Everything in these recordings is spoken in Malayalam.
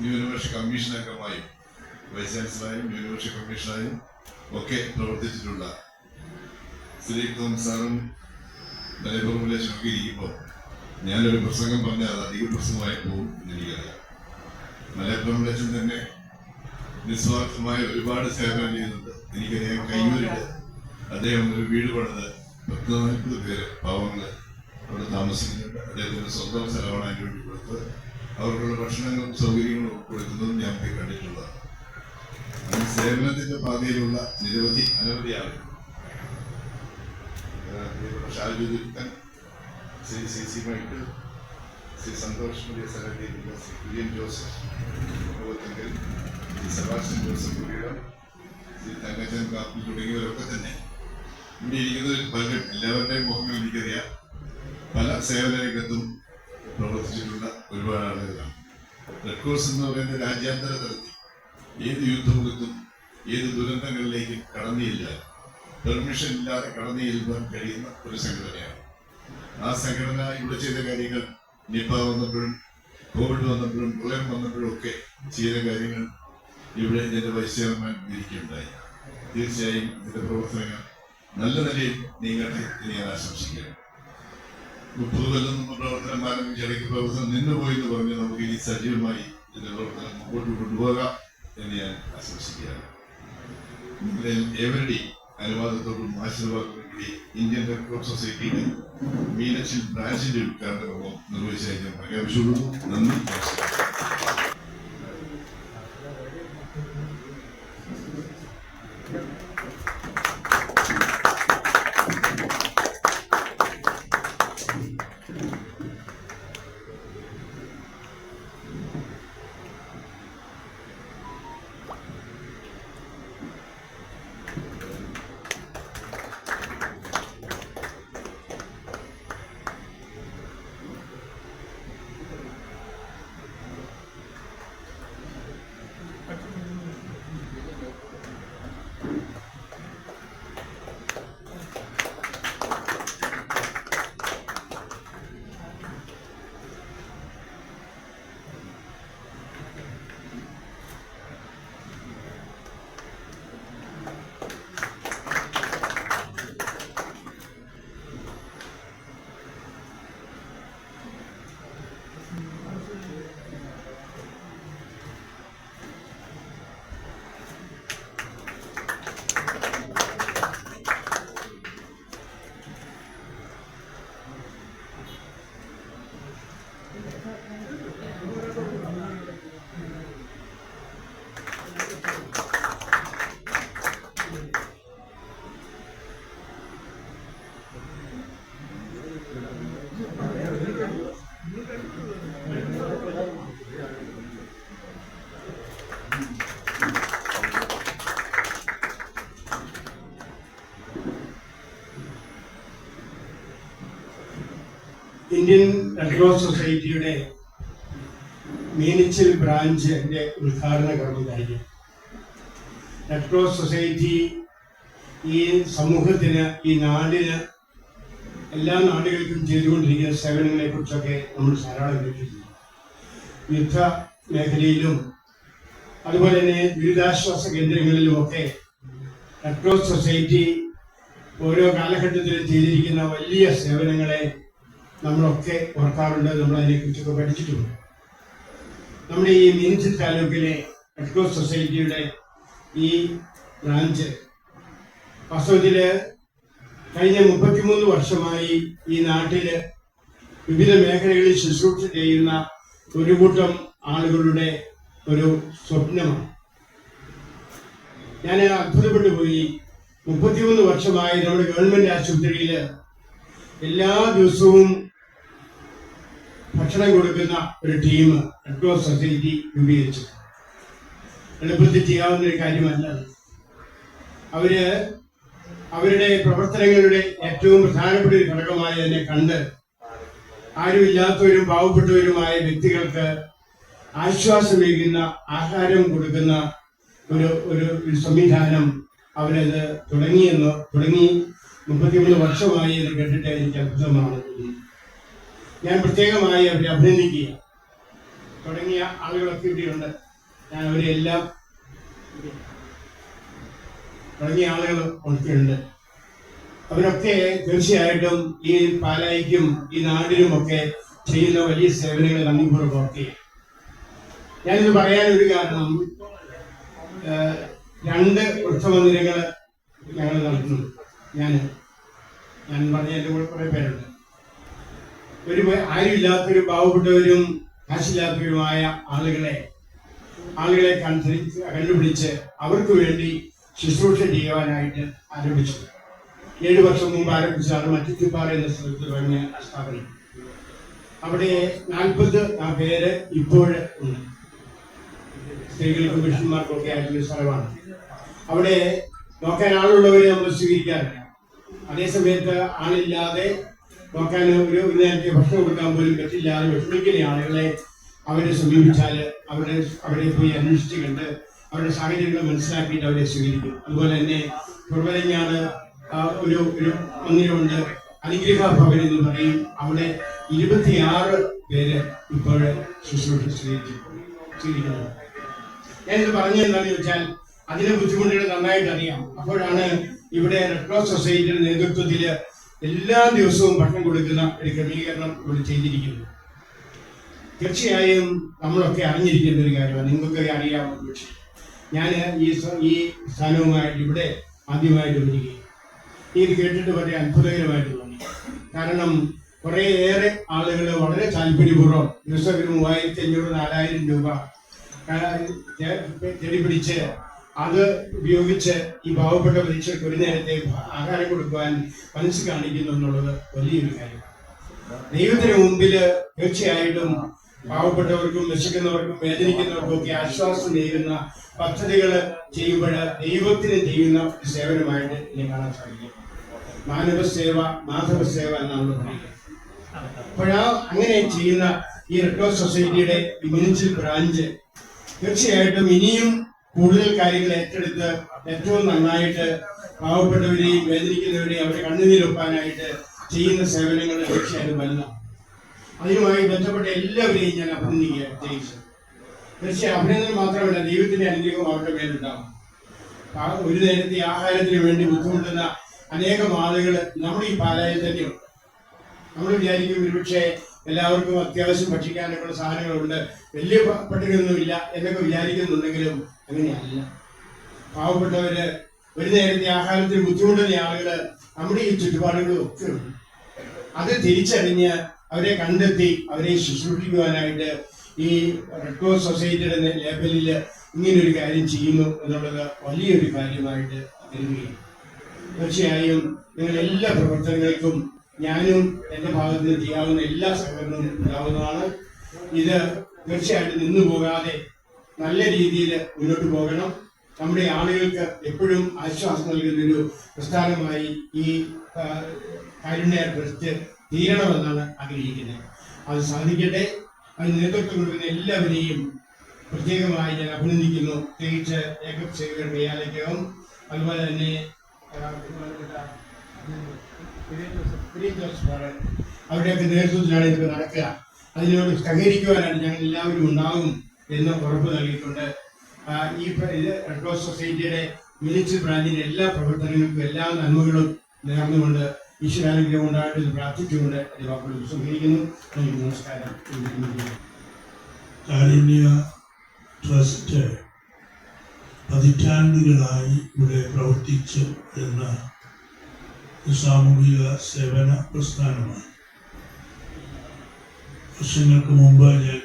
ന്യൂനപക്ഷ കമ്മീഷൻ അംഗമായും വൈസ് ചാൻസലറായും ന്യൂനപക്ഷ കമ്മീഷണറായും ഒക്കെ പ്രവർത്തിച്ചിട്ടുള്ള ശ്രീ തോമസ് സാറും നരേന്ദ്രമുല്ലേശനൊക്കെ ഇരിക്കുമ്പോൾ ഞാനൊരു പ്രസംഗം പറഞ്ഞാൽ അത് അധിക പ്രസംഗമായി പോകും എനിക്കറിയാം. മലയപ്പുറമുലേശൻ തന്നെ നിസ്വാർത്ഥമായ ഒരുപാട് സേവനം ചെയ്യുന്നുണ്ട് എനിക്ക് എനിക്കറിയാം കയ്യൂരിൽ അദ്ദേഹം ഒരു വീട് പണിത് പത്ത് നാൽപ്പത് പേര് പാവങ്ങൾ അവിടെ താമസിക്കുന്നുണ്ട്. അദ്ദേഹത്തിന്റെ സ്വന്തം സ്ഥലമാണ് അതിന് വേണ്ടി കൊടുത്തത്. അവർക്കുള്ള ഭക്ഷണങ്ങളും സൗകര്യങ്ങളും കൊടുക്കുന്നതും ഞാൻ പോയി കണ്ടിട്ടുള്ളതാണ്. സേവനത്തിന്റെ പാതയിലുള്ള നിരവധി അനവധി ആളുകൾ ശ്രീ സന്തോഷ് മരിയ സഹകരിക്കുന്ന Shri Kurian Joseph Shri Sebastian Joseph Shri Kappi തുടങ്ങിയവരൊക്കെ തന്നെ. ഇവിടെ ഇരിക്കുന്നവർ പലരും എല്ലാവരുടെയും മുഖങ്ങൾ എനിക്കറിയാം. പല സേവന രംഗത്തും പ്രവർത്തിച്ചിട്ടുള്ള ഒരുപാട് ആളുകളാണ് റെഡ് ക്രോസ് എന്ന് പറയുന്ന രാജ്യാന്തര തലത്തിൽ. ഏത് യുദ്ധമുഖത്തും ഏത് ദുരന്തങ്ങളിലേക്കും കടന്നില്ല. പെർമിഷൻ ഇല്ലാതെ കടന്നു ചെല്ലുവാൻ കഴിയുന്ന ഒരു സംഘടനയാണ്. ആ സംഘടന ഇവിടെ ചെയ്ത കാര്യങ്ങൾ നിപ്പ വന്നപ്പോഴും കോവിഡ് വന്നപ്പോഴും പ്രളയം വന്നപ്പോഴും ഒക്കെ ചെയ്ത കാര്യങ്ങൾ ഇവിടെ ഇതിന്റെ വൈസ് ചെയർമാൻ ഇരിക്കുകയുണ്ടായി. തീർച്ചയായും ഇതിന്റെ പ്രവർത്തനങ്ങൾ നല്ല നിലയിൽ നീങ്ങട്ടെ എന്ന് ഞാൻ ആശംസിക്കുകയാണ് മുപ്പത് കൊല്ലം മുമ്പ് പ്രവർത്തനം ആരംഭിച്ച ഇടയ്ക്ക് പ്രവർത്തനം നിന്നുപോയി എന്ന് പറഞ്ഞ് നമുക്ക് ഇനി സജീവമായി ഇതിന്റെ പ്രവർത്തനം മുമ്പോട്ട് കൊണ്ടുപോകാം എന്ന് ഞാൻ ആശംസിക്കുകയാണ്. നിങ്ങളെ ഏവരുടെയും അനുവാദത്തോടും ആശീർവാദത്തോടും കൂടി ഇന്ത്യൻ റെഡ് ക്രോസ് സൊസൈറ്റിയുടെ മീനച്ചിൽ ബ്രാഞ്ചിന്റെ ഉദ്ഘാടനവും കർമ്മം നിർവഹിച്ചതായി ഞാൻ പ്രഖ്യാപിച്ചുകൊള്ളുന്നു നന്ദി നമസ്കാരം. ഇന്ത്യൻ റെഡ് ക്രോസ് സൊസൈറ്റിയുടെ മീനച്ചിൽ ബ്രാഞ്ചിന്റെ ഉദ്ഘാടന കർമ്മമായിരിക്കും റെഡ് ക്രോസ് സൊസൈറ്റി ഈ സമൂഹത്തിന് ഈ നാടിന് എല്ലാ നാടുകൾക്കും ചെയ്തുകൊണ്ടിരിക്കുന്ന സേവനങ്ങളെ കുറിച്ചൊക്കെ നമ്മൾ ധാരാളം കേട്ടിട്ടുണ്ട്. യുദ്ധ മേഖലയിലും അതുപോലെ തന്നെ ദുരിതാശ്വാസ കേന്ദ്രങ്ങളിലുമൊക്കെ റെഡ് ക്രോസ് സൊസൈറ്റി ഓരോ കാലഘട്ടത്തിലും ചെയ്തിരിക്കുന്ന വലിയ സേവനങ്ങളെ നമ്മളൊക്കെ ഓർക്കാറുണ്ട് നമ്മൾ അതിനെക്കുറിച്ചൊക്കെ പഠിച്ചിട്ടുണ്ട്. നമ്മുടെ ഈ മീൻസ് താലൂക്കിലെ റെഡ് ക്രോസ് സൊസൈറ്റിയുടെ ഈ ബ്രാഞ്ച് വാസ്തവത്തിൽ കഴിഞ്ഞ മുപ്പത്തിമൂന്ന് വർഷമായി ഈ നാട്ടിൽ വിവിധ മേഖലകളിൽ ശുശ്രൂഷ ചെയ്യുന്ന ഒരു കൂട്ടം ആളുകളുടെ ഒരു സ്വപ്നമാണ്. ഞാൻ അത്ഭുതപ്പെട്ടു പോയി. മുപ്പത്തിമൂന്ന് വർഷമായി നമ്മുടെ ഗവൺമെന്റ് ആശുപത്രിയിൽ എല്ലാ ദിവസവും ഭക്ഷണം കൊടുക്കുന്ന ഒരു ടീം റെഡ് ക്രോസ് സൊസൈറ്റി രൂപീകരിച്ചു എളുപ്പത്തിൽ ചെയ്യാവുന്ന ഒരു കാര്യമല്ല അവർ അവരുടെ പ്രവർത്തനങ്ങളുടെ ഏറ്റവും പ്രധാനപ്പെട്ട ഒരു ഘടകമായി അതിനെ കണ്ട് ആരുമില്ലാത്തവരും പാവപ്പെട്ടവരുമായ വ്യക്തികൾക്ക് ആശ്വാസമേകുന്ന ആഹാരം കൊടുക്കുന്ന ഒരു ഒരു സംവിധാനം അവരത് തുടങ്ങിയെന്ന് തുടങ്ങി മുപ്പത്തിമൂന്ന് വർഷമായി ഇത് കേട്ടിട്ട് എനിക്ക് അത്ഭുതമാണ്. ഞാൻ പ്രത്യേകമായി അവരെ അഭിനന്ദിക്കുക. തുടങ്ങിയ ആളുകളൊക്കെ ഇവിടെയുണ്ട്. ഞാൻ അവരെ എല്ലാം തുടങ്ങിയ ആളുകൾ ഒക്കെയുണ്ട്. അവരൊക്കെ തീർച്ചയായിട്ടും ഈ പാലായിക്കും ഈ നാടിനും ഒക്കെ ചെയ്യുന്ന വലിയ സേവനങ്ങൾ നന്ദിപൂർവം ഓർക്കുകയാണ് ഞാനിത് പറയാൻ ഒരു കാരണം രണ്ട് വൃക്ഷമന്ദിരങ്ങൾ ഞങ്ങൾ നടത്തുന്നു. ഞാൻ ഞാൻ പറഞ്ഞ എന്റെ കൂടെ കുറെ പേരുണ്ട്. ഒരു ആരുമില്ലാത്തൊരു പാവപ്പെട്ടവരും കാശില്ലാത്തവരുമായ ആളുകളെ ആളുകളെ കണ്ടുപിടിച്ച് കണ്ടുപിടിച്ച് അവർക്ക് വേണ്ടി ശുശ്രൂഷ ചെയ്യുവാനായിട്ട് ആരംഭിച്ചു. ഏഴു വർഷം മുമ്പ് ആരംഭിച്ചാണ് മറ്റുത്തിപ്പാറ എന്ന സ്ഥലത്ത് തുടങ്ങിയ സ്ഥാപനം. അവിടെ നാൽപ്പത് പേര് ഇപ്പോഴ് ഉണ്ട്. സ്ത്രീകൾക്കും പുരുഷന്മാർക്കും ഒക്കെ ആയിട്ടുള്ള സ്ഥലമാണ്. അവിടെ നോക്കാൻ ആളുള്ളവരെ നമ്മൾ സ്വീകരിക്കാറില്ല. അതേസമയത്ത് ആളില്ലാതെ നോക്കാൻ ഒരു നേരത്തെ ഭക്ഷണം കൊടുക്കാൻ പോലും പറ്റില്ലാതെ വിഷമിക്കുന്ന ആളുകളെ അവരെ സമീപിച്ചാൽ അവരെ അവരെ പോയി അന്വേഷിച്ചു കണ്ട് അവരുടെ സാഹചര്യങ്ങൾ മനസ്സിലാക്കിയിട്ട് അവരെ സ്വീകരിക്കും. അതുപോലെ തന്നെ ആ, ഒരു ഒരു മന്ദിരമുണ്ട്. അനുഗ്രഹ ഭവൻ എന്ന് പറയും. അവിടെ ഇരുപത്തിയാറ് പേര് ഇപ്പോൾ ശുശ്രൂഷ സ്വീകരിച്ചിരിക്കുന്നത് ഞാനിത് പറഞ്ഞത് എന്താണെന്ന് ചോദിച്ചാൽ അതിലെ ബുദ്ധിമുട്ടുകൾ നന്നായിട്ട് അറിയാം. അപ്പോഴാണ് ഇവിടെ റെഡ് ക്രോസ് സൊസൈറ്റിയുടെ നേതൃത്വത്തിൽ എല്ലാ ദിവസവും ഭക്ഷണം കൊടുക്കുന്ന ഒരു ക്രമീകരണം ഇവിടെ ചെയ്തിരിക്കുന്നു. തീർച്ചയായും നമ്മളൊക്കെ അറിഞ്ഞിരിക്കുന്ന ഒരു കാര്യമാണ്. നിങ്ങൾക്ക് അറിയാവുന്ന പക്ഷേ ഞാൻ ഈ ഈ സ്ഥാനവുമായിട്ട് ഇവിടെ ആദ്യമായിട്ട് വരികയും ഇത് കേട്ടിട്ട് വളരെ അത്ഭുതകരമായിട്ട് തോന്നി. കാരണം കുറേയേറെ ആളുകൾ വളരെ താല്പര്യപൂർവം ദിവസം ഒരു മൂവായിരത്തി അഞ്ഞൂറ് നാലായിരം രൂപ ചെടി പിടിച്ച് അത് ഉപയോഗിച്ച് ഈ പാവപ്പെട്ട പരീക്ഷയ്ക്ക് ഒരു നേരത്തെ ആഹാരം കൊടുക്കുവാൻ മനസ്സ് കാണിക്കുന്നു എന്നുള്ളത് വലിയൊരു കാര്യമാണ് ദൈവത്തിന് മുമ്പിൽ തീർച്ചയായിട്ടും പാവപ്പെട്ടവർക്കും വിശക്കുന്നവർക്കും വേദനിക്കുന്നവർക്കും ഒക്കെ ആശ്വാസം ചെയ്യുന്ന പദ്ധതികൾ ചെയ്യുമ്പോൾ ദൈവത്തിന് ചെയ്യുന്ന ഒരു സേവനമായിട്ട് ഇനി കാണാൻ സാധിക്കും. മാനവ സേവ മാധവ സേവ എന്നാണ് പറയുന്നത്. അപ്പോഴാ അങ്ങനെ ചെയ്യുന്ന ഈ റെഡ് ക്രോസ് സൊസൈറ്റിയുടെ ഈ മുനിസിപ്പൽ ബ്രാഞ്ച് തീർച്ചയായിട്ടും ഇനിയും കൂടുതൽ കാര്യങ്ങൾ ഏറ്റെടുത്ത് ഏറ്റവും നന്നായിട്ട് പാവപ്പെട്ടവരെയും വേദനിക്കുന്നവരെയും അവരെ കണ്ണുനീരൊപ്പാനായിട്ട് ചെയ്യുന്ന സേവനങ്ങളുടെ തീർച്ചയായിട്ടും വലുതാണ് അതിനുമായി ബന്ധപ്പെട്ട എല്ലാവരെയും ഞാൻ അഭിനന്ദിക്കുക പ്രത്യേകിച്ച് തീർച്ചയായും അഭിനന്ദനം മാത്രമല്ല ദൈവത്തിന്റെ അനുഗ്രഹം അവരുടെ മേലുണ്ടാവും. ആ ഒരു നേരത്തെ ആഹാരത്തിന് വേണ്ടി ബുദ്ധിമുട്ടുന്ന അനേകം ആളുകൾ നമ്മുടെ ഈ പാലായിൽ തന്നെയുണ്ട്. നമ്മൾ വിചാരിക്കും ഒരുപക്ഷെ എല്ലാവർക്കും അത്യാവശ്യം ഭക്ഷിക്കാനൊക്കെയുള്ള സാധനങ്ങളുണ്ട്. വലിയ പട്ടിണിയൊന്നുമില്ല എന്നൊക്കെ വിചാരിക്കുന്നുണ്ടെങ്കിലും അങ്ങനെയല്ല. പാവപ്പെട്ടവര് ഒരു നേരത്തെ ആഹാരത്തിന് ബുദ്ധിമുട്ടുന്ന ആളുകൾ നമ്മുടെ ഈ ചുറ്റുപാടുകളും ഒക്കെ ഉണ്ട്. അത് തിരിച്ചറിഞ്ഞ് അവരെ കണ്ടെത്തി അവരെ ശുശ്രൂഷിക്കുവാനായിട്ട് ഈ റെഡ് ക്രോസ് സൊസൈറ്റിയുടെ ലേബലിൽ ഇങ്ങനൊരു കാര്യം ചെയ്യുന്നു എന്നുള്ളത് വലിയൊരു കാര്യമായിട്ട് കരുതുകയാണ് തീർച്ചയായും നിങ്ങൾ എല്ലാ പ്രവർത്തനങ്ങൾക്കും ഞാനും എന്റെ ഭാഗത്ത് നിന്ന് ചെയ്യാവുന്ന എല്ലാ സഹകരണവും ഉണ്ടാവുന്നതാണ്. ഇത് തീർച്ചയായിട്ടും നിന്നു പോകാതെ നല്ല രീതിയിൽ മുന്നോട്ട് പോകണം. നമ്മുടെ ആളുകൾക്ക് എപ്പോഴും ആശ്വാസം നൽകുന്ന ഒരു പ്രസ്ഥാനമായി ഈ കാരുണ്യ ട്രസ്റ്റ് തീരണമെന്നാണ് ആഗ്രഹിക്കുന്നത്. അത് സാധിക്കട്ടെ. അത് നേതൃത്വം കൊടുക്കുന്ന എല്ലാവരെയും പ്രത്യേകമായി ഞാൻ അഭിനന്ദിക്കുന്നു. പ്രത്യേകിച്ച് ജേക്കബ് ശേഖരൻ കയ്യാലയ്ക്കകം അതുപോലെ തന്നെ ആ, ബഹുമാനപ്പെട്ട കുര്യൻ ജോസ് സാറ് അവരുടെയൊക്കെ നേതൃത്വത്തിലാണ് ഇത് നടക്കുക. അതിനോട് സഹകരിക്കുവാനാണ് ഞങ്ങൾ എല്ലാവരും ഉണ്ടാകും എന്ന് ഉറപ്പ് നൽകിയിട്ടുണ്ട് ഈ റെഡ് ക്രോസ് സൊസൈറ്റിയുടെ മിനിച്ച് ബ്രാഞ്ചിന്റെ എല്ലാ പ്രവർത്തനങ്ങൾക്കും എല്ലാ നന്മകളും നേർന്നുകൊണ്ട് ഈശ്വരാനുഗ്രഹം ഉണ്ടായിട്ട് പ്രാർത്ഥിച്ചുകൊണ്ട് എന്റെ വാക്കുകൾ സ്വീകരിക്കുന്നു നമസ്കാരം. കാരുണ്യ ട്രസ്റ്റ് പതിറ്റാണ്ടുകളായി ഇവിടെ പ്രവർത്തിച്ചു എന്ന സാമൂഹിക സേവന പ്രസ്ഥാനമാണ് വർഷങ്ങൾക്ക് മുമ്പ് ഞാൻ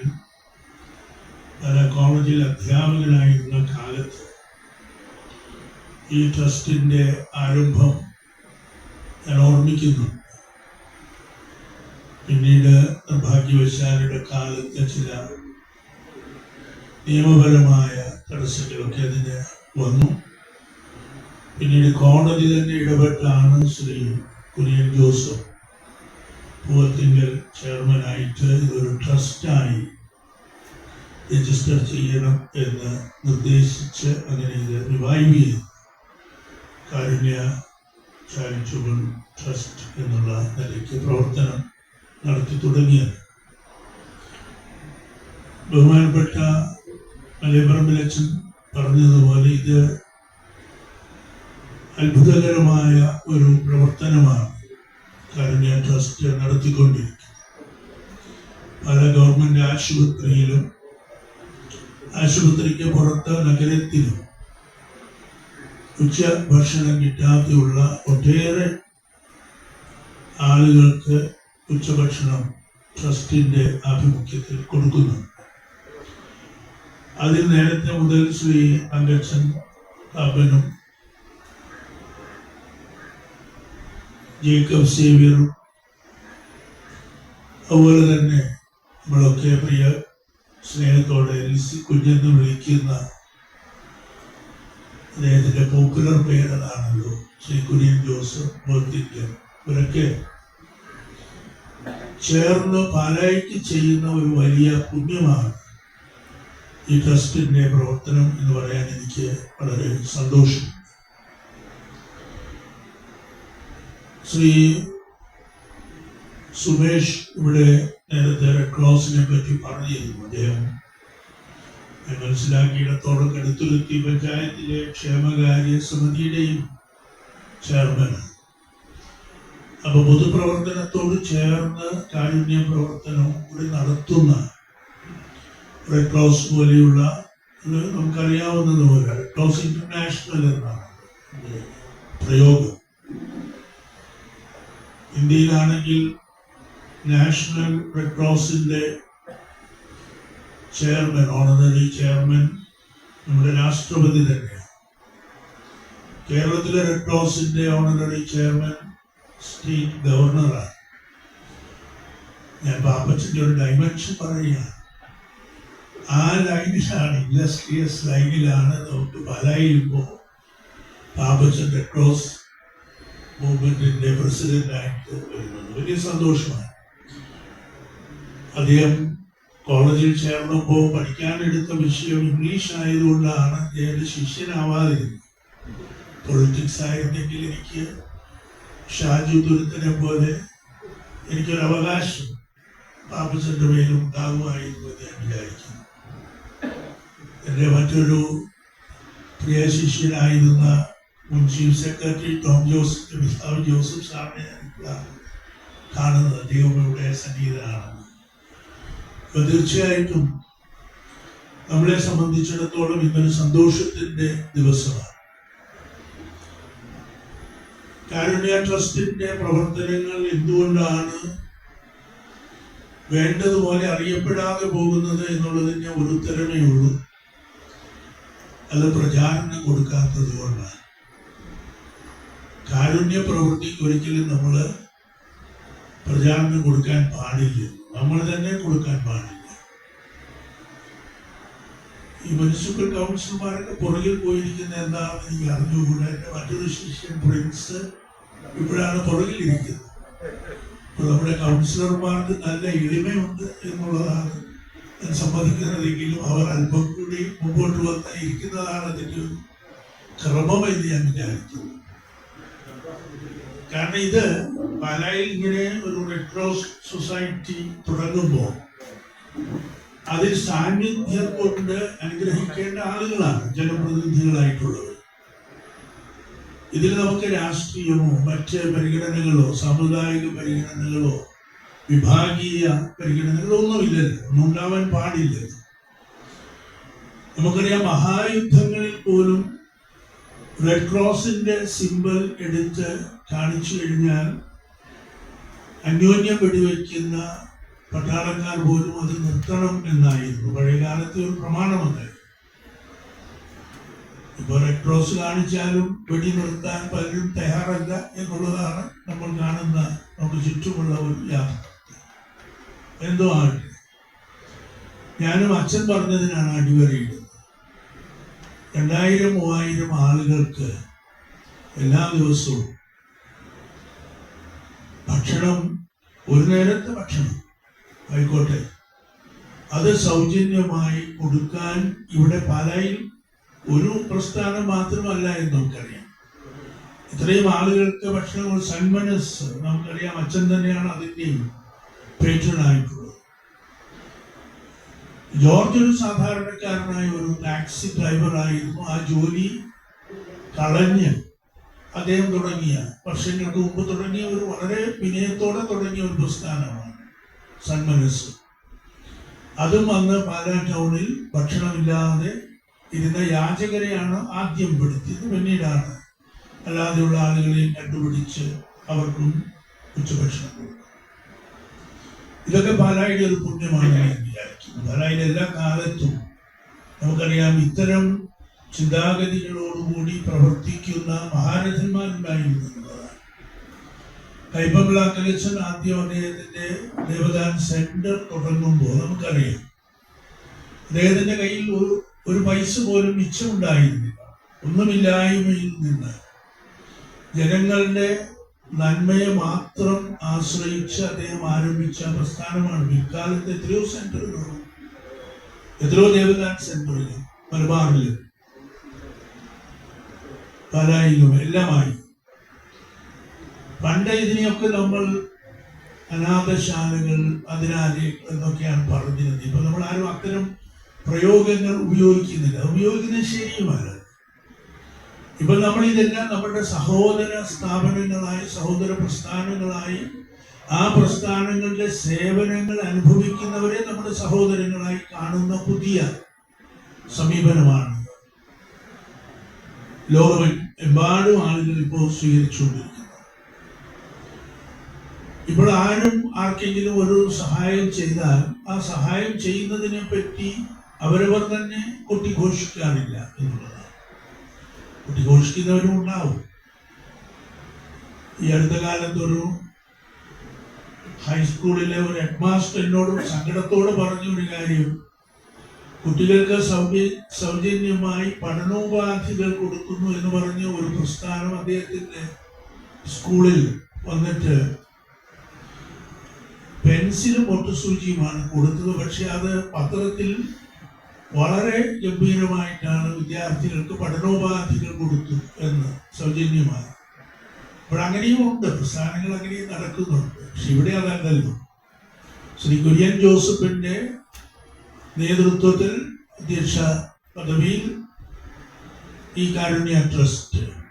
പല കോളേജിൽ അധ്യാപകനായിരുന്ന കാലത്ത് ഈ ട്രസ്റ്റിന്റെ ആരംഭം ഞാൻ ഓർമ്മിക്കുന്നു. പിന്നീട് നിർഭാഗ്യവശാലയുടെ കാലത്ത് ചില നിയമപരമായ തടസ്സങ്ങളൊക്കെ അതിന് വന്നു. പിന്നീട് കോടതി തന്നെ ഇടപെട്ടാണ് ശ്രീ കുര്യൻ ജോസഫ്. പൂവത്തിങ്കൽ ചെയർമാനായിട്ട് ഇതൊരു ട്രസ്റ്റായി രജിസ്റ്റർ ചെയ്യണം എന്ന് നിർദ്ദേശിച്ച് അങ്ങനെ ഇത് റിവൈവ് ചെയ്തു. കാരുണ്യ ചാരിറ്റബിൾ ട്രസ്റ്റ് എന്നുള്ള നിലയ്ക്ക് പ്രവർത്തനം നടത്തി തുടങ്ങിയത്. ബഹുമാനപ്പെട്ട മലയപ്പറമ്പിലച്ചൻ പറഞ്ഞതുപോലെ ഇത് അത്ഭുതകരമായ ഒരു പ്രവർത്തനമാണ് കാരുണ്യ ട്രസ്റ്റ് നടത്തിക്കൊണ്ടിരിക്കുന്നത്. പല ഗവൺമെന്റ് ആശുപത്രിയിലും ആശുപത്രിക്ക് പുറത്ത് നഗരത്തിലും ഉച്ച ഭക്ഷണം കിട്ടാതെയുള്ള ഒട്ടേറെ ആളുകൾക്ക് ഉച്ചഭക്ഷണം ട്രസ്റ്റിന്റെ ആഭിമുഖ്യത്തിൽ കൊടുക്കുന്നു അതിൽ നേരത്തെ മുതൽ ശ്രീ അംഗച്ഛൻ അപ്പനും ജേക്കബ് സേവിയറും അതുപോലെ തന്നെ നമ്മളൊക്കെ പ്രിയ സ്നേഹത്തോടെ ലിസി കുഞ്ഞെന്ന് വിളിക്കുന്ന അദ്ദേഹത്തിന്റെ പോപ്പുലർ പേരതാണല്ലോ ശ്രീ കുര്യൻ ജോസഫ് ബോധിക്കൻ ഇവരൊക്കെ ചേർന്ന് പാലായ്ക്ക് ചെയ്യുന്ന ഒരു വലിയ പുണ്യമാണ് ഈ ട്രസ്റ്റിന്റെ പ്രവർത്തനം എന്ന് പറയാൻ എനിക്ക് വളരെ സന്തോഷം. ശ്രീ സുമേഷ് ഇവിടെ നേരത്തെ റെഡ് ക്രോസിനെ പറ്റി പറഞ്ഞിരുന്നു. അദ്ദേഹം മനസ്സിലാക്കിയിടത്തോളം കടുത്തുരുത്തി പഞ്ചായത്തിലെ ക്ഷേമകാര്യ സമിതിയുടെയും ചെയർമാൻ അപ്പൊ പൊതുപ്രവർത്തനത്തോട് ചേർന്ന് കാരുണ്യ പ്രവർത്തനവും കൂടി നടത്തുന്ന റെഡ് ക്രോസ് പോലെയുള്ള നമുക്കറിയാവുന്നതുപോലെ റെഡ് ക്രോസ് ഇന്റർനാഷണൽ എന്നാണ് പ്രയോഗം. ഇന്ത്യയിലാണെങ്കിൽ നാഷണൽ റെഡ് ക്രോസിന്റെ ചെയർമാൻ ഓണററി ചെയർമാൻ നമ്മുടെ രാഷ്ട്രപതി തന്നെയാണ്. കേരളത്തിലെ റെഡ് ക്രോസിന്റെ ഓണററി ചെയർമാൻ സ്റ്റേറ്റ് ഗവർണറാണ്. ഞാൻ പാപ്പച്ചന്റെ ഒരു ഡൈമെൻഷൻ പറയുകയാണ്. ആ ലൈനിലാണ് ഇൻഡസ്ട്രിയസ് ലൈനിലാണ് നമുക്ക് പാലായിലുമ്പോൾ പാപ്പച്ചൻ റെഡ് ക്രോസ് മൂവ്മെന്റിന്റെ പ്രസിഡന്റ് ആയിട്ട് വരുന്നത് വലിയ സന്തോഷമാണ്. അദ്ദേഹം കോളേജിൽ ചേർന്നപ്പോൾ പഠിക്കാനെടുത്ത വിഷയം ഇംഗ്ലീഷ് ആയതുകൊണ്ടാണ് അദ്ദേഹത്തിന്റെ ശിഷ്യനാവാതിരുന്നത്. പൊളിറ്റിക്സ് ആയിരുന്നെങ്കിൽ എനിക്ക് ഷാജു തുരുത്തനെ പോലെ എനിക്കൊരു അവകാശം പാപ്പച്ചന്റെ പേരിൽ ഉണ്ടാകുമായിരുന്നു എന്ന് ഞാൻ വിചാരിക്കുന്നു. എന്റെ മറ്റൊരു പ്രിയ ശിഷ്യനായിരുന്ന മുൻ ചീഫ് സെക്രട്ടറി ടോം ജോസഫ് പിതാവ് ജോസഫ് സാറിനെ കാണുന്നത് സന്നിഹിതനാണെന്ന് അപ്പൊ തീർച്ചയായിട്ടും നമ്മളെ സംബന്ധിച്ചിടത്തോളം ഇന്നൊരു സന്തോഷത്തിന്റെ ദിവസമാണ്. കാരുണ്യ ട്രസ്റ്റിന്റെ പ്രവർത്തനങ്ങൾ എന്തുകൊണ്ടാണ് വേണ്ടതുപോലെ അറിയപ്പെടാതെ പോകുന്നത് എന്നുള്ളതിന് ഒരു ഉത്തരമേ ഉള്ളൂ. അത് പ്രചാരണം കൊടുക്കാത്തത് കൊണ്ടാണ്. കാരുണ്യ പ്രവൃത്തിക്ക് ഒരിക്കലും നമ്മൾ പ്രചാരണം കൊടുക്കാൻ പാടില്ല. നമ്മൾ തന്നെ കൊടുക്കാൻ പാടില്ല. ഈ മുനിസിപ്പൽ കൗൺസിലർമാരൊക്കെ പുറകിൽ പോയിരിക്കുന്ന എന്താണെന്ന് എനിക്ക് അറിഞ്ഞുകൂടാ. എന്റെ മറ്റൊരു ശിഷ്യൻ പ്രിൻസ് ഇപ്പോഴാണ് പുറകിലിരിക്കുന്നത് അപ്പോൾ നമ്മുടെ കൗൺസിലർമാർക്ക് നല്ല എളിമയുണ്ട് എന്നുള്ളതാണ് ഞാൻ സമ്മതിക്കുന്നതെങ്കിലും അവർ അല്പം കൂടി മുമ്പോട്ട് വന്ന് ഇരിക്കുന്നതാണ് അതിന്റെ ഒരു ക്രമം എന്ന് ഞാൻ വിചാരിക്കുന്നു. കാരണം ഇത് പാലായിൽ ഇങ്ങനെ ഒരു റെഡ് ക്രോസ് സൊസൈറ്റി തുടങ്ങുമ്പോൾ അതിൽ സാന്നിധ്യം കൊണ്ട് അനുഗ്രഹിക്കേണ്ട ആളുകളാണ് ജനപ്രതിനിധികളായിട്ടുള്ളത് ഇതിൽ നമുക്ക് രാഷ്ട്രീയമോ മറ്റ് പരിഗണനകളോ സാമുദായിക പരിഗണനകളോ വിഭാഗീയ പരിഗണനകളോ ഒന്നുമില്ലല്ലോ. ഒന്നും ഉണ്ടാവാൻ പാടില്ലല്ലോ. നമുക്കറിയാം മഹായുദ്ധങ്ങളിൽ പോലും റെഡ് ക്രോസിന്റെ സിമ്പൽ എടുത്ത് കാണിച്ചു കഴിഞ്ഞാൽ അന്യോന്യം വെടിവെക്കുന്ന പട്ടാളക്കാർ പോലും അത് നിർത്തണം എന്നായിരുന്നു. പഴയകാലത്തെ ഒരു പ്രമാണമുണ്ട്. ഇപ്പൊ റെഡ് ക്രോസ് കാണിച്ചാലും വെടി നിർത്താൻ പലരും തയ്യാറല്ല എന്നുള്ളതാണ് നമ്മൾ കാണുന്ന നമുക്ക് ചുറ്റുമുള്ള ഒരു യാഥാർത്ഥ്യം. എന്തോ ആകട്ടെ. ഞാനും അച്ഛൻ പറഞ്ഞതിനാണ് അടിവരയിടുന്നത്. രണ്ടായിരം മൂവായിരം ആളുകൾക്ക് എല്ലാ ദിവസവും ഭക്ഷണം ഒരു നേരത്തെ ഭക്ഷണം ആയിക്കോട്ടെ. അത് സൗജന്യമായി കൊടുക്കാൻ ഇവിടെ പാലായിൽ ഒരു പ്രസ്ഥാനം മാത്രമല്ല എന്ന് നമുക്കറിയാം. ഇത്രയും ആളുകൾക്ക് ഭക്ഷണം സന്മനസ് നമുക്കറിയാം. അച്ഛൻ തന്നെയാണ് അതിന്റെയും പേറ്റൺ ജോർജ് ഒരു സാധാരണക്കാരനായ ഒരു ടാക്സി ഡ്രൈവറായിരുന്നു. ആ ജോലി കളഞ്ഞ് അദ്ദേഹം തുടങ്ങിയ വർഷങ്ങൾക്ക് മുമ്പ് തുടങ്ങിയ ഒരു വളരെ വിനയത്തോടെ തുടങ്ങിയ ഒരു പ്രസ്ഥാനമാണ് സന്മനസ് അതും അന്ന് പാലാ ടൗണിൽ ഭക്ഷണമില്ലാതെ ഇരുന്ന യാചകരെയാണ് ആദ്യം പെടുത്തിയത് പിന്നീടാണ് അല്ലാതെയുള്ള ആളുകളെയും കണ്ടുപിടിച്ച് അവർക്കും ഉച്ചഭക്ഷണം കൊടുക്കും ഇതൊക്കെ പാലായുടെ ഒരു പുണ്യമാണ് ഞാൻ വിചാരിക്കും. പാലായുടെ എല്ലാ കാലത്തും നമുക്കറിയാം ഇത്തരം ചിന്താഗതികളോടുകൂടി പ്രവർത്തിക്കുന്ന മഹാരഥന്മാരുണ്ടായിരുന്നു എന്നുള്ളതാണ്. കൈപ്പമ്പിള കലക്ഷൻ ആദ്യം അദ്ദേഹത്തിന്റെ ദേവദാൻ സെന്റർ തുടങ്ങുമ്പോൾ നമുക്കറിയാം അദ്ദേഹത്തിന്റെ കയ്യിൽ ഒരു ഒരു പൈസ പോലും മിച്ചമുണ്ടായിരുന്നില്ല. ഒന്നുമില്ലായ്മയിൽ നിന്ന് ജനങ്ങളുടെ നന്മയെ മാത്രം ആശ്രയിച്ച് അദ്ദേഹം ആരംഭിച്ച പ്രസ്ഥാനമാണ് പിൽക്കാലത്ത് എത്രയോ സെന്ററുകൾ എത്രയോ ദേവദാൻ സെന്ററുകൾ മലബാറിലും പാലായിലും എല്ലാമായി. പണ്ട് ഇതിനെയൊക്കെ നമ്മൾ അനാഥശാലകൾ അതിനാല് എന്നൊക്കെയാണ് പറഞ്ഞിരുന്നത്. ഇപ്പൊ നമ്മൾ ആരും അത്തരം പ്രയോഗങ്ങൾ ഉപയോഗിക്കുന്നില്ല. ഉപയോഗിക്കുന്നത് ശരിയുമല്ല. ഇപ്പൊ നമ്മൾ ഇതെല്ലാം നമ്മുടെ സഹോദര സ്ഥാപനങ്ങളായി സഹോദര പ്രസ്ഥാനങ്ങളായി ആ പ്രസ്ഥാനങ്ങളുടെ സേവനങ്ങൾ അനുഭവിക്കുന്നവരെ നമ്മുടെ സഹോദരങ്ങളായി കാണുന്ന പുതിയ സമീപനമാണ്. ലോകം എമ്പാടും ആളുകൾ ഇപ്പോൾ സ്വീകരിച്ചുകൊണ്ടിരിക്കുന്നത് ഇപ്പോൾ ആരും ആർക്കെങ്കിലും ഒരു സഹായം ചെയ്താൽ ആ സഹായം ചെയ്യുന്നതിനെ പറ്റി അവരവർ തന്നെ കൊട്ടിഘോഷിക്കാറില്ല എന്നുള്ളതാണ്. കൊട്ടിഘോഷിക്കുന്നവരും ഉണ്ടാവും ഈ അടുത്ത കാലത്ത് ഒരു ഹൈസ്കൂളിലെ ഒരു ഹെഡ് മാസ്റ്ററിനോട് സങ്കടത്തോട് പറഞ്ഞ ഒരു കാര്യം. കുട്ടികൾക്ക് സൗജ സൗജന്യമായി പഠനോപാധികൾ കൊടുക്കുന്നു എന്ന് പറഞ്ഞ ഒരു പ്രസ്ഥാനം അദ്ദേഹത്തിന്റെ സ്കൂളിൽ വന്നിട്ട് പെൻസിലും ഒട്ടുസൂചിയുമാണ് കൊടുത്തത്. പക്ഷെ അത് പത്രത്തിൽ വളരെ ഗംഭീരമായിട്ടാണ് വിദ്യാർത്ഥികൾക്ക് പഠനോപാധികൾ കൊടുത്തു എന്ന് സൗജന്യമായി. അപ്പോൾ അങ്ങനെയും ഉണ്ട്. പ്രസ്ഥാനങ്ങൾ അങ്ങനെയും നടക്കുന്നുണ്ട്. പക്ഷെ ഇവിടെ അതല്ലല്ലോ. ശ്രീ കുര്യൻ ജോസഫിന്റെ നേതൃത്വത്തിൽ അധ്യക്ഷ പദവിയിൽ ഈ കാരുണ്യ ട്രസ്റ്റ്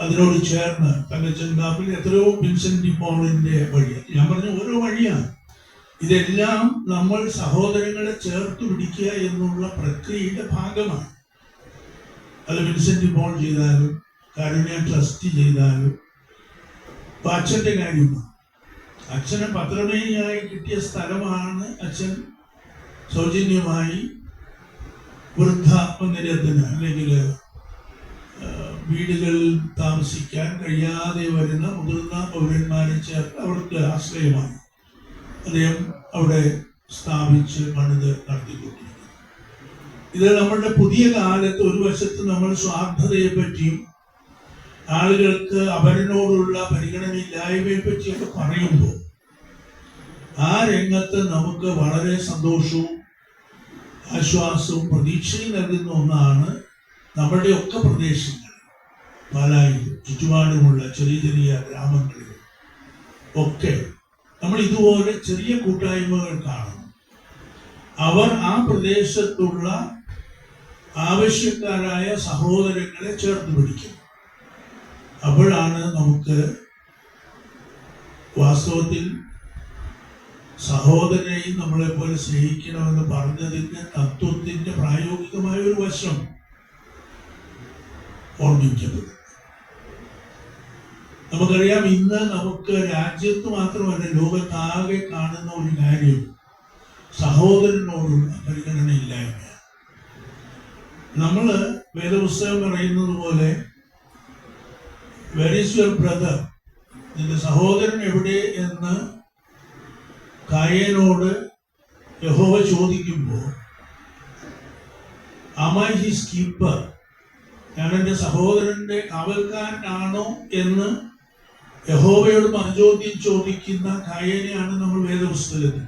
അതിനോട് ചേർന്ന് തങ്കച്ചൻ കാപ്പിൽ എത്രയോ വിൻസെന്റ് പോളിന്റെ വഴി. ഞാൻ പറഞ്ഞ ഓരോ വഴിയാണ്. ഇതെല്ലാം നമ്മൾ സഹോദരങ്ങളെ ചേർത്ത് പിടിക്കുക എന്നുള്ള പ്രക്രിയയുടെ ഭാഗമാണ്. അത് വിൻസെന്റ് ബോൾ ചെയ്താലും കാരുണ്യ ട്രസ്റ്റ് ചെയ്താലും ഇപ്പൊ അച്ഛന്റെ കാര്യമാണ്. അച്ഛന് പത്രമേനിയായി കിട്ടിയ സ്ഥലമാണ് അച്ഛൻ സൗജന്യമായി വൃദ്ധ മന്ദിരത്തിന് അല്ലെങ്കിൽ വീടുകളിൽ താമസിക്കാൻ കഴിയാതെ വരുന്ന മുതിർന്ന പൗരന്മാരെ ചേർത്ത് അവർക്ക് ആശ്രയമായി. അദ്ദേഹം അവിടെ സ്ഥാപിച്ച് പണിത് നടത്തിക്കൊണ്ടിരിക്കുന്നു. ഇത് നമ്മളുടെ പുതിയ കാലത്ത് ഒരു വശത്ത് നമ്മൾ സ്വാർത്ഥതയെ പറ്റിയും ആളുകൾക്ക് അവരിനോടുള്ള പരിഗണനയില്ലായ്മയെ പറ്റിയൊക്കെ പറയുമ്പോൾ ആ രംഗത്ത് നമുക്ക് വളരെ സന്തോഷവും ആശ്വാസവും പ്രതീക്ഷയും നൽകുന്ന ഒന്നാണ് നമ്മുടെ ഒക്കെ പ്രദേശങ്ങൾ. പാലായിലും ചുറ്റുപാടുമുള്ള ചെറിയ ചെറിയ ഗ്രാമങ്ങളിലും ഒക്കെ നമ്മൾ ഇതുപോലെ ചെറിയ കൂട്ടായ്മകൾ കാണും. അവർ ആ പ്രദേശത്തുള്ള ആവശ്യക്കാരായ സഹോദരങ്ങളെ ചേർത്ത് പിടിക്കും. അപ്പോഴാണ് നമുക്ക് വാസ്തവത്തിൽ സഹോദരനെയും നമ്മളെ പോലെ സ്നേഹിക്കണമെന്ന് പറഞ്ഞതിന്റെ തത്വത്തിന്റെ പ്രായോഗികമായ ഒരു വശം ഓർമ്മിക്കപ്പെടും. നമുക്കറിയാം ഇന്ന് നമുക്ക് രാജ്യത്ത് മാത്രമല്ല ലോകത്താകെ കാണുന്ന ഒരു കാര്യം സഹോദരനോടുള്ള പരിഗണനയില്ലായ്മ നമ്മൾ വേദപുസ്തകം പറയുന്നത് പോലെ ഈസ് യുവർ ബ്രദർ നിന്റെ സഹോദരൻ എവിടെ? എന്ന് കായനോട് യഹോവ ചോദിക്കുമ്പോൾ അമൈ ഹിസ് കീപ്പർ ഞാൻ എന്റെ സഹോദരന്റെ കാവൽക്കാരനാണോ എന്ന് യഹോവയോട് മറുചോദ്യം ചോദിക്കുന്ന കായനെയാണ് നമ്മൾ വേദപുസ്തകത്തിൽ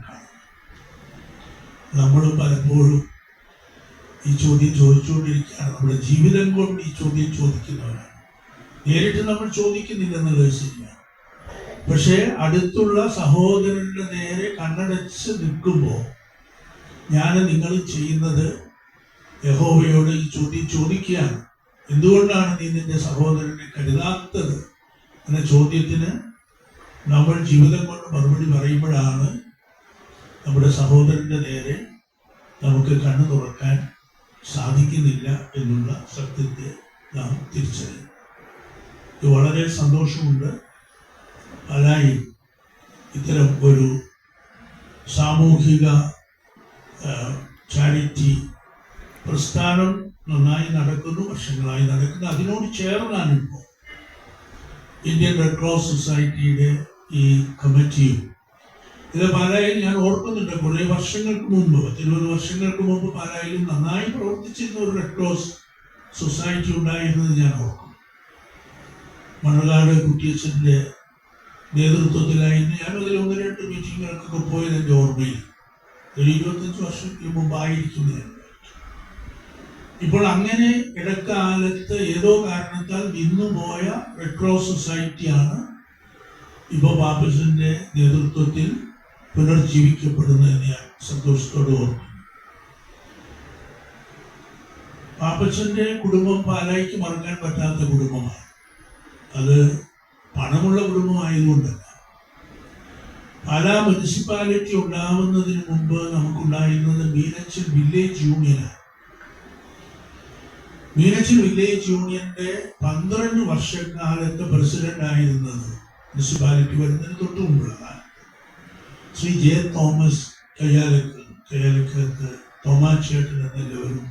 നമ്മൾ പലപ്പോഴും ഈ ചോദ്യം ചോദിച്ചുകൊണ്ടിരിക്കുകയാണ്. നമ്മുടെ ജീവിതം കൊണ്ട് ഈ ചോദ്യം ചോദിക്കുന്നവരാണ്. നേരിട്ട് നമ്മൾ ചോദിക്കുന്നില്ലെന്നുള്ളത് ശരിയാണ് പക്ഷേ അടുത്തുള്ള സഹോദരന്റെ നേരെ കണ്ണടച്ച് നിൽക്കുമ്പോൾ ഞാൻ നിങ്ങൾ ചെയ്യുന്നത് യഹോവയോട് ഈ ചോദ്യം ചോദിക്കുകയാണ്. എന്തുകൊണ്ടാണ് നീ നിന്റെ സഹോദരനെ കരുതാത്തത്? എന്ന ചോദ്യത്തിന് നമ്മൾ ജീവിതം കൊണ്ട് മറുപടി പറയുമ്പോഴാണ് നമ്മുടെ സഹോദരന്റെ നേരെ നമുക്ക് കണ്ണു തുറക്കാൻ സാധിക്കുന്നില്ല എന്നുള്ള സത്യത്തെ നാം തിരിച്ചറിയും ഇത് വളരെ സന്തോഷമുണ്ട്. അതായി ഇത്തരം ഒരു സാമൂഹിക ചാരിറ്റി പ്രസ്ഥാനം നന്നായി നടക്കുന്നു വർഷങ്ങളായി നടക്കുന്നു. അതിനോട് ചേർന്നാണ് ഇപ്പോൾ ഇന്ത്യൻ റെഡ് ക്രോസ് സൊസൈറ്റിയുടെ ഈ കമ്മിറ്റിയും ഇത് പാലായിൽ ഞാൻ ഓർക്കുന്നുണ്ട്. കുറേ വർഷങ്ങൾക്ക് മുമ്പ് പത്തിരുപത് വർഷങ്ങൾക്ക് മുമ്പ് പാലായിൽ നന്നായി പ്രവർത്തിച്ചിരുന്ന ഒരു റെഡ് ക്രോസ് സൊസൈറ്റി ഉണ്ടായിരുന്നത് ഞാൻ ഓർക്കും. മണർകാട് കുട്ടിയച്ഛന്റെ നേതൃത്വത്തിലായിരുന്നു ഞാൻ അതിൽ ഒന്ന് രണ്ട് മീറ്റിങ്ങുകൾക്കൊക്കെ പോയത് എന്റെ ഓർമ്മയിൽ. ഒരു ഇരുപത്തഞ്ച് വർഷത്തിന് മുമ്പായിരിക്കും ഞാൻ. ഇപ്പോൾ അങ്ങനെ ഇടക്കാലത്ത് ഏതോ കാരണത്താൽ നിന്നുപോയ റെഡ് ക്രോസ് സൊസൈറ്റിയാണ് ഇപ്പോൾ ബാബുസിന്റെ നേതൃത്വത്തിൽ പുനർജീവിക്കപ്പെടുന്നതിന് ഞാൻ സന്തോഷത്തോടെ ഓർക്കുന്നു. പാപ്പച്ചന്റെ കുടുംബം പാലായിക്ക് മറക്കാൻ പറ്റാത്ത കുടുംബമാണ്. അത് പണമുള്ള കുടുംബമായതുകൊണ്ടല്ല. പാലാ മുനിസിപ്പാലിറ്റി ഉണ്ടാവുന്നതിന് മുമ്പ് നമുക്കുണ്ടായിരുന്നത് മീനച്ചിൽ വില്ലേജ് യൂണിയനാണ്. മീനച്ചൽ വില്ലേജ് യൂണിയന്റെ പന്ത്രണ്ട് വർഷക്കാലത്ത് പ്രസിഡന്റ് ആയിരുന്നത് മുനിസിപ്പാലിറ്റി വരുന്നതിന് തൊട്ട് മുമ്പുള്ളതാണ്. ശ്രീ ജെ തോമസ് കയ്യാലക്ക് കയ്യാലക്കത്ത് തോമാച്ചേട്ടൻ എന്നെല്ലാവരും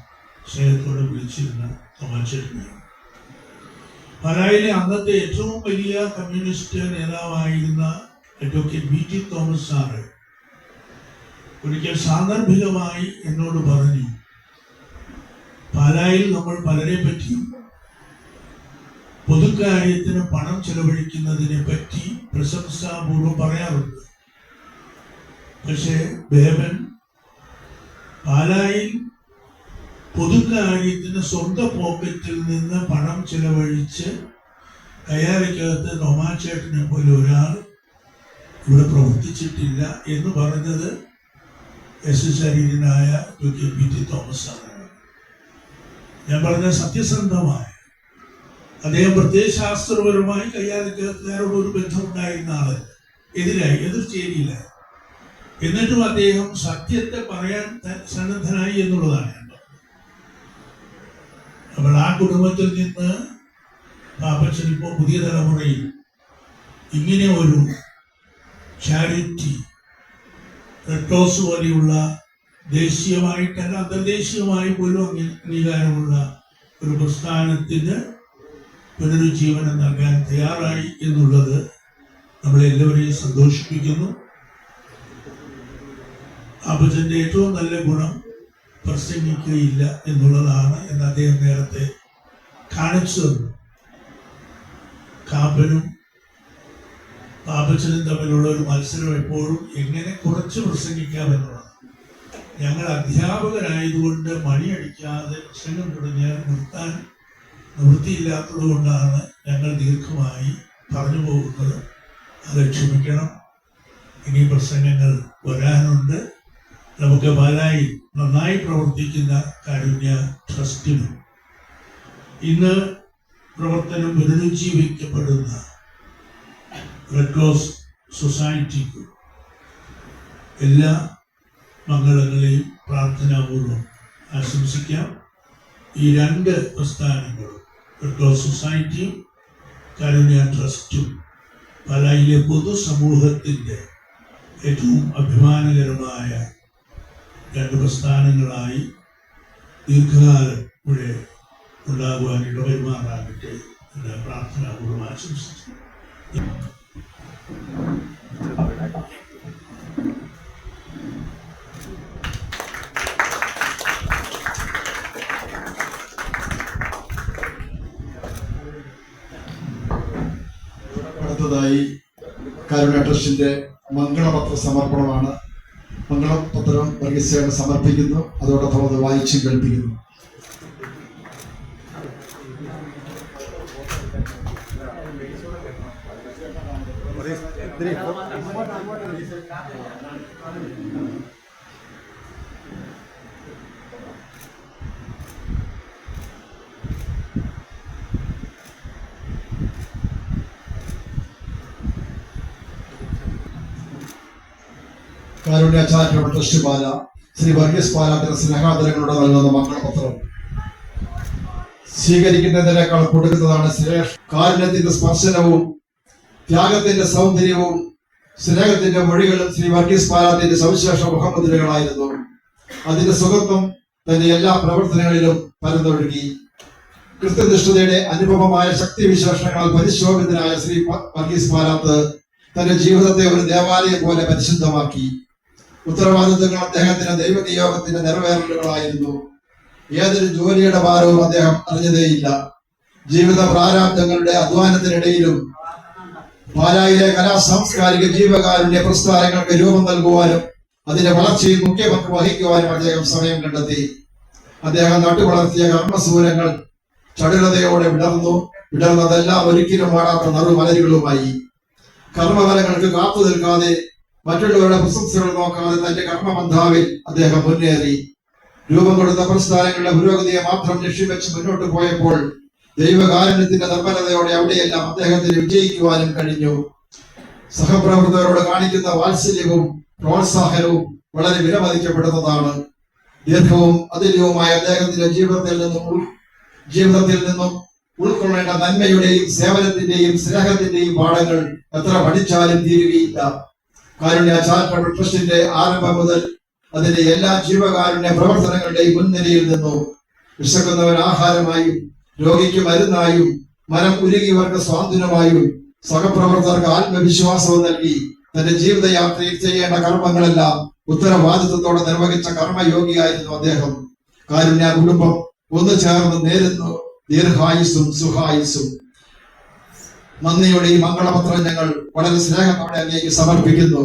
സ്നേഹത്തോടെ വിളിച്ചിരുന്ന തോമാച്ചേട്ടനാണ്. പലായിലെ അന്നത്തെ ഏറ്റവും വലിയ കമ്മ്യൂണിസ്റ്റ് നേതാവായിരുന്ന advocate V T Thomas sir ഒരിക്കൽ സാന്ദർഭികമായി എന്നോട് പറഞ്ഞു പാലായിൽ നമ്മൾ പലരെ പറ്റിയും പൊതുക്കാര്യത്തിന് പണം ചെലവഴിക്കുന്നതിനെ പറ്റി പ്രശംസാപൂർവം പറയാറുണ്ട്. പക്ഷേ ബേബൻ പാലായിൽ പൊതുക്കാര്യത്തിന് സ്വന്തം പോക്കറ്റിൽ നിന്ന് പണം ചെലവഴിച്ച് കയ്യാറിക്കകത്ത് നൊമാച്ചേട്ടനെ പോലെ ഒരാൾ ഇവിടെ പ്രവർത്തിച്ചിട്ടില്ല എന്ന് പറഞ്ഞത് എസ് എസ് ശരീരനായ കെ പി ടി തോമസ് ആണ് ഞാൻ പറഞ്ഞ സത്യസന്ധമായ അദ്ദേഹം പ്രത്യയശാസ്ത്രപരമായി കയ്യാലിക്കാരോട് ഒരു ബന്ധമുണ്ടായിരുന്ന ആൾ എതിരായി എതിർചേരിയിലായി എന്നിട്ടും അദ്ദേഹം സത്യത്തെ പറയാൻ സന്നദ്ധനായി എന്നുള്ളതാണ്. അപ്പോൾ ആ കുടുംബത്തിൽ നിന്ന് പാപ്പച്ചൻ ഇപ്പോൾ പുതിയ തലമുറയിൽ ഇങ്ങനെ ഒരു ചാരിറ്റി ക്രോസ് പോലെയുള്ള ദേശീയമായിട്ടല്ല അന്തർദേശീയമായി പോലും അംഗീ- അംഗീകാരമുള്ള ഒരു പ്രസ്ഥാനത്തിന് പുനരുജ്ജീവനം നൽകാൻ തയ്യാറായി എന്നുള്ളത് നമ്മളെല്ലാവരെയും സന്തോഷിപ്പിക്കുന്നു. അപ്പച്ചന്റെ ഏറ്റവും നല്ല ഗുണം പ്രസംഗിക്കുകയില്ല എന്നുള്ളതാണ് എന്ന് അദ്ദേഹം നേരത്തെ കാണിച്ചു തന്നു. കാപ്പനും പാപ്പച്ചനും തമ്മിലുള്ള ഒരു മത്സരം എപ്പോഴും എങ്ങനെ കുറച്ച് പ്രസംഗിക്കാം എന്നുള്ളതാണ്. ഞങ്ങൾ അധ്യാപകരായതുകൊണ്ട് മണിയടിക്കാതെ പ്രശ്നങ്ങൾ തുടങ്ങിയാൽ നിർത്താൻ നിവൃത്തിയില്ലാത്തത് കൊണ്ടാണ് ഞങ്ങൾ ദീർഘമായി പറഞ്ഞു പോകുന്നത്. അത് ക്ഷമിക്കണം. ഇനി പ്രസംഗങ്ങൾ വരാനുണ്ട്. നമുക്ക് പാലായി നന്നായി പ്രവർത്തിക്കുന്ന കാരുണ്യ ട്രസ്റ്റിനും. ഇന്ന് പ്രവർത്തനം പുനരുജ്ജീവിക്കപ്പെടുന്ന റെഡ് ക്രോസ് സൊസൈറ്റിക്കും എല്ലാ മംഗളങ്ങളെയും പ്രാർത്ഥനാപൂർവം ആശംസിക്കാം. ഈ രണ്ട് പ്രസ്ഥാനങ്ങളും റെഡ് സൊസൈറ്റിയും കരുണ്യ ട്രസ്റ്റും പലയിലെ പൊതുസമൂഹത്തിന്റെ ഏറ്റവും അഭിമാനകരമായ രണ്ട് പ്രസ്ഥാനങ്ങളായി ദീർഘകാലം ഇവിടെ ഉണ്ടാകുവാൻ ഇടപെരുമാറാകട്ടെ എന്ന് പ്രാർത്ഥനാപൂർവം ആശംസിച്ചു അടുത്തതായി കരുണ ട്രസ്റ്റിന്റെ മംഗളപത്ര സമർപ്പണമാണ്. മംഗളപത്രം വർഗീസേവൻ സമർപ്പിക്കുന്നു. അതോടൊപ്പം അത് വായിച്ചും കേൾപ്പിക്കുന്നു. പാല ശ്രീ വർഗീസ് പാലാത്തിന് സ്നേഹാദരങ്ങളോട് നൽകുന്ന മംഗളപത്രം. സ്വീകരിക്കുന്നതിനേക്കാൾ കൊടുക്കുന്നതാണ് ശ്രേഷ്ഠ കാരുണ്യത്തിന്റെ സ്പർശനവും ത്യാഗത്തിന്റെ സൗന്ദര്യവും സ്നേഹത്തിന്റെ മൊഴികളും ശ്രീ വർഗീസ് പാലാത്തിന്റെ സവിശേഷ മുഖമുദ്രകളായിരുന്നു അതിന്റെ സുഖത്വം തന്റെ എല്ലാ പ്രവർത്തനങ്ങളിലും പരന്നൊഴുകി. കൃത്യനിഷ്ഠതയുടെ അനുപമമായ ശക്തി വിശേഷണങ്ങളാൽ പരിശോഭിതനായ ശ്രീ വർഗീസ് പാലാത്ത് തന്റെ ജീവിതത്തെ ഒരു ദേവാലയം പോലെ പരിശുദ്ധമാക്കി. ഉത്തരവാദിത്തങ്ങൾ അദ്ദേഹത്തിന്റെ ദൈവനിയോഗത്തിന്റെ നിറവേറലുകളായിരുന്നു ഏതൊരു ജോലിയുടെ ഭാരവും അദ്ദേഹം അറിഞ്ഞതേയില്ല. ജീവിത പ്രാരാബ്ദങ്ങളുടെ അധ്വാനത്തിനിടയിലും പാലായിലെ കലാ സാംസ്കാരിക ജീവകാരുണ്യ പ്രസ്ഥാനങ്ങൾക്ക് രൂപം നൽകുവാനും അതിന്റെ വളർച്ചയിൽ മുഖ്യ പങ്ക് വഹിക്കുവാനും അദ്ദേഹം സമയം കണ്ടെത്തി. അദ്ദേഹം നട്ടുവളർത്തിയ കർമ്മസൂരങ്ങൾ ചടുലതയോടെ വിടർന്നു. വിടർന്നതെല്ലാം ഒരിക്കലും വാടാത്ത നറുമലരുകളുമായി. കർമ്മഫലങ്ങൾക്ക് കാത്തു നിൽക്കാതെ മറ്റുള്ളവരുടെ പ്രശംസകൾ നോക്കാതെ തന്റെ കർമ്മബന്ധാവിൽ അദ്ദേഹം മുന്നേറി. രൂപം കൊടുത്ത പ്രസ്ഥാനങ്ങളുടെ പുരോഗതിയെ മാത്രം ലക്ഷ്യം വെച്ച് മുന്നോട്ട് പോയപ്പോൾ ദൈവകാരുണ്യത്തിന്റെ നിർമ്മലതയോടെ അവിടെയെല്ലാം അദ്ദേഹത്തിന് വിജയിക്കുവാനും കഴിഞ്ഞു. സഹപ്രവർത്തകരോട് കാണിക്കുന്ന വാത്സല്യവും പ്രോത്സാഹനവും വളരെ വിലമതിക്കപ്പെടുന്നതാണ്. ദീർഘവും അതിലവുമായ അദ്ദേഹത്തിന്റെ ജീവിതത്തിൽ നിന്നും ജീവിതത്തിൽ നിന്നും ഉൾക്കൊള്ളേണ്ട നന്മയുടെയും സേവനത്തിന്റെയും സ്നേഹത്തിന്റെയും പാഠങ്ങൾ എത്ര പഠിച്ചാലും തീരുകയില്ല. കാരുണ്യ ചാരിറ്റബിൾ ആരംഭം മുതൽ അതിന്റെ എല്ലാ ജീവകാരുണ്യ പ്രവർത്തനങ്ങളുടെയും മുൻനിരയിൽ നിന്നു വിശക്കുന്നവർ ആഹാരമായും രോഗിക്ക് മരുന്നായും മനം ഉരുകിയവർക്ക് സ്വാന്തനമായും സഹപ്രവർത്തകർക്ക് ആത്മവിശ്വാസവും നൽകി തന്റെ ജീവിതയാത്രയിൽ ചെയ്യേണ്ട കർമ്മങ്ങളെല്ലാം ഉത്തരവാദിത്വത്തോടെ നിർവഹിച്ച കർമ്മയോഗിയായിരുന്നു അദ്ദേഹം. കാരുണ്യ കുടുംബം ഒന്നു ചേർന്ന് നേരുന്നു. ദീർഘായുസും സുഖായുസും നന്ദിയുടെ ഈ മംഗളപത്രം ഞങ്ങൾ വളരെ സ്നേഹത്തോടെ അങ്ങേക്ക് സമർപ്പിക്കുന്നു.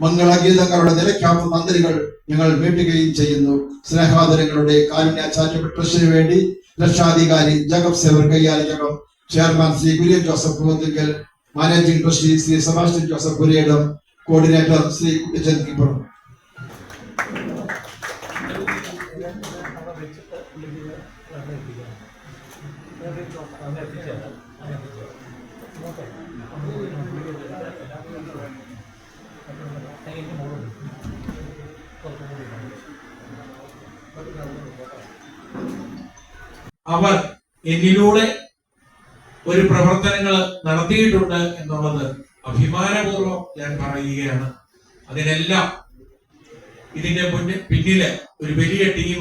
മംഗളഗീതങ്ങളുടെ നിലയ്ക്കാത്ത നന്ദികൾ ഞങ്ങൾ വീട്ടുകയും ചെയ്യുന്നു. സ്നേഹാദരങ്ങളുടെ കാരുണ്യ ചാരിറ്റബിൾ ട്രസ്റ്റിന് വേണ്ടി രക്ഷാധികാരി Jacob Xavier Kayyalikkakam chairman Shri Kurian Joseph Poovathinkal managing trustee Shri Sebastian Joseph Kuriyadam coordinator Shri Kuttichan കിപ്പറും. അവർ എന്നിലൂടെ ഒരു പ്രവർത്തനങ്ങൾ നടത്തിയിട്ടുണ്ട് എന്നുള്ളത് അഭിമാനപൂർവം ഞാൻ പറയുകയാണ്. അതിനെല്ലാം ഇതിന്റെ മുന്നിൽ പിന്നിൽ ഒരു വലിയ ടീം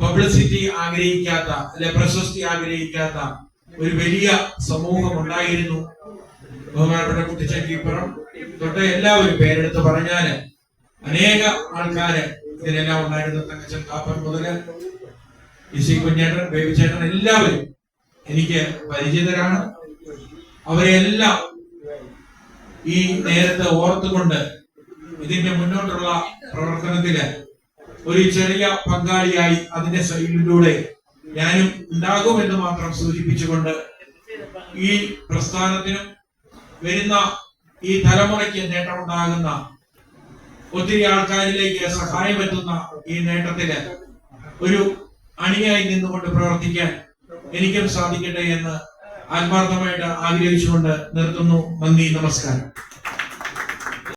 പബ്ലിസിറ്റി ആഗ്രഹിക്കാത്ത അല്ലെ പ്രശസ്തി ആഗ്രഹിക്കാത്ത ഒരു വലിയ സമൂഹം ഉണ്ടായിരുന്നു. ബഹുമാനപ്പെട്ട കുട്ടിച്ചക്കീപ്പുറം തൊട്ട് എല്ലാവരും പേരെടുത്ത് പറഞ്ഞാൽ അനേക ആൾക്കാര് ഇതിനെല്ലാം ഉണ്ടായിരുന്നു. തങ്കച്ചൻ കാപ്പൻ മുതൽ ഇസി കുഞ്ഞേട്ടൻ ബേബി ചേട്ടൻ എല്ലാവരും എനിക്ക് പരിചിതരാണ്. അവരെല്ലാം ഈ നേരത്തെ ഓർത്തുകൊണ്ട് ഇതിന്റെ മുന്നോട്ടുള്ള പ്രവർത്തനത്തിൽ ഒരു ചെറിയ പങ്കാളിയായി അതിന്റെ സൈഡിലൂടെ ഞാനും ഉണ്ടാകുമെന്ന് മാത്രം സൂചിപ്പിച്ചുകൊണ്ട് ഈ പ്രസ്ഥാനത്തിനും വരുന്ന ഈ തലമുറയ്ക്ക് നേട്ടമുണ്ടാകുന്ന ഒത്തിരി ആൾക്കാരിലേക്ക് സഹായം എത്തുന്ന ഈ നേട്ടത്തിൽ ഒരു അണിയായി നിന്നുകൊണ്ട് പ്രവർത്തിക്കാൻ എനിക്കും സാധിക്കട്ടെ എന്ന് ആത്മാർത്ഥമായിട്ട് ആഗ്രഹിച്ചുകൊണ്ട് നിർത്തുന്നു. നന്ദി നമസ്കാരം.